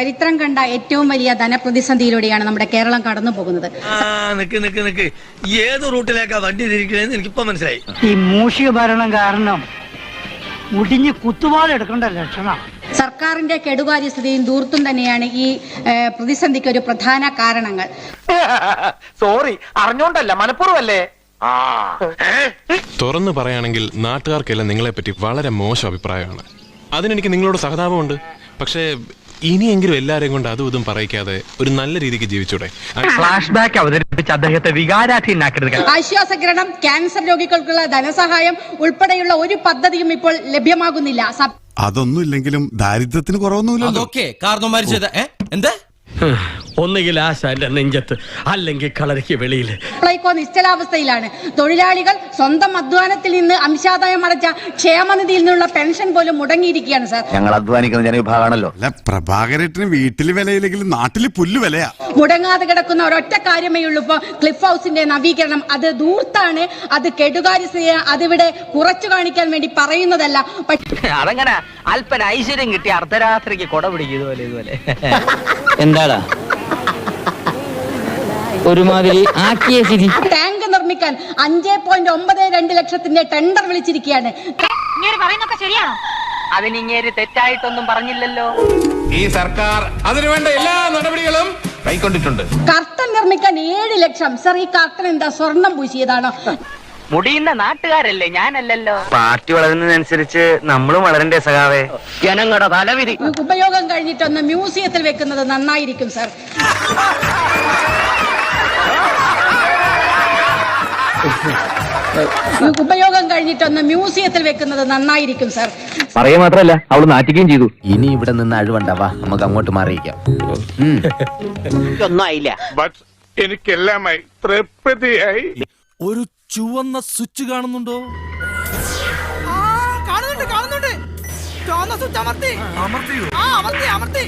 ചരിത്രം കണ്ട ഏറ്റവും വലിയ ധനപ്രതിസന്ധിയിലൂടെയാണ് നമ്മുടെ കേരളം കടന്നു പോകുന്നത്. ആ നിക്ക് നിക്ക് നിക്ക്. ഏത് റൂട്ടിലേക്കാ വണ്ടി തിരിക്കണേന്ന് എനിക്കിപ്പോ മനസ്സിലായി. ഈ മൂഷിക ഭരണം കാരണം മുടിഞ്ഞ് കുത്തുപാടെടുക്കേണ്ട ലക്ഷണം. സർക്കാരിന്റെ കെടുകാര്യസ്ഥതയും ദൂർത്തും തന്നെയാണ് ഈ പ്രതിസന്ധിക്ക് ഒരു പ്രധാന കാരണങ്ങൾ. സോറി അറിഞ്ഞോണ്ടല്ല മനഃപൂർവല്ലേ? തുറന്നു പറയുകയാണെങ്കിൽ നാട്ടുകാർക്കെല്ലാം നിങ്ങളെപ്പറ്റി വളരെ മോശം അഭിപ്രായമാണ്. അതിനെനിക്ക് നിങ്ങളോട് സഹതാപമുണ്ട്. പക്ഷേ ഇനിയെങ്കിലും എല്ലാരെയും കൊണ്ട് അതും ഇതും പറയിക്കാതെ ഒരു നല്ല രീതിക്ക് ജീവിച്ചൂടെ. ഫ്ലാഷ് ബാക്ക് അവതരിപ്പിച്ച് അദ്ദേഹത്തെ വികാരാധീനാക്കരുത്. ആശ്വാസഗ്രഹണം ക്യാൻസർ രോഗികൾക്കുള്ള ധനസഹായം ഉൾപ്പെടെയുള്ള ഒരു പദ്ധതിയും ഇപ്പോൾ ലഭ്യമാകുന്നില്ല. അതൊന്നും ഇല്ലെങ്കിലും ദാരിദ്ര്യത്തിന് കുറവൊന്നുമില്ല അതൊക്കെ. എന്താ? ഒന്നുകിൽ ആശ എന്റെ നെഞ്ചത്ത് അല്ലെങ്കിൽ കളരിക്ക് വെളിയിൽ സപ്ലൈകോ നിശ്ചലാവസ്ഥയിലാണ്. തൊഴിലാളികൾ സ്വന്തം അധ്വാനത്തിൽ നിന്ന് അംശാദായം അടച്ച ക്ഷേമനിധിയിൽ നിന്നുള്ള പെൻഷൻ പോലും മുടങ്ങിയിരിക്കുകയാണ് സാർ. ഞങ്ങൾ അധ്വാനിക്കുന്ന ജനവിഭാഗമാണല്ലോ. അല്ല പ്രഭാകരേട്ടന് വീട്ടിൽ വിലയില്ലെങ്കിലും നാട്ടിൽ പുല്ല് വിലയാ. മുടങ്ങാതെ കിടക്കുന്ന ഒരൊറ്റ കാര്യമേ ഉള്ളൂ ഇപ്പൊ ക്ലിഫ് ഹൗസിന്റെ നവീകരണം. അത് ദൂർത്താണ് അത് കെടുകാര്യസ്ഥയെ അതിവിടെ കുറച്ചു കാണിക്കാൻ വേണ്ടി പറയുന്നതല്ല. പക്ഷേ അതങ്ങനെ അല്പന ഐശ്വര്യം കിട്ടി അർദ്ധരാത്രിക്ക് കൊട പിടിക്കും ഇതുപോലെ ഇതുപോലെ. എന്താടാ? ഒരുമാതിരി ആക്കിയ സ്ഥിതി ടാങ്ക് നിർമ്മിക്കാൻ അഞ്ചേ പോയിന്റ് ഒമ്പത് രണ്ട് ലക്ഷത്തിന്റെ ടെണ്ടർ വിളിച്ചിരിക്കുകയാണ്. അതിനിങ്ങേര് തെറ്റായിട്ടൊന്നും പറഞ്ഞില്ലല്ലോ. ഈ സർക്കാർ അതിനുവേണ്ട എല്ലാ നടപടികളും കൈക്കൊണ്ടിട്ടുണ്ട്. കർട്ടൻ നിർമ്മിക്കാൻ ഏഴ് ലക്ഷം. സർ ഈ കർട്ടൻ എന്താ സ്വർണം പൂശിയതാണോ? മുടിയുന്ന നാട്ടുകാരല്ലേ ഞാനല്ലല്ലോ. പാർട്ടി വളരുന്നതിനനുസരിച്ച് നമ്മളും വളരണ്ടേ സഖാവേ. ജനങ്ങളുടെ തലവിധി ഈ ഉപയോഗം കഴിഞ്ഞിട്ടൊന്ന് മ്യൂസിയത്തിൽ വെക്കുന്നത് നന്നായിരിക്കും സർ. ഈ ഉപയോഗം കഴിഞ്ഞിട്ടൊന്ന് മ്യൂസിയത്തിൽ വെക്കുന്നത് നന്നായിരിക്കും സർ. പറയുക മാത്രല്ല അവൾ നാറ്റിക്കുകയും ചെയ്തു. ഇനി ഇവിടെ നിന്ന് അഴിവണ്ടാവാ നമുക്ക് അങ്ങോട്ട് മാറിയിക്കാം ഒന്നും ആയില്ല. എനിക്കെല്ലാമായി തൃപ്തിയായി. ഒരു ചുവന്ന സ്വിച്ച് കാണുന്നുണ്ടോ? കാണുന്നുണ്ട് കാണുന്നുണ്ട്. ചുവന്ന സ്വിച്ച് അമർത്തി. അമർത്തി അമർത്തി.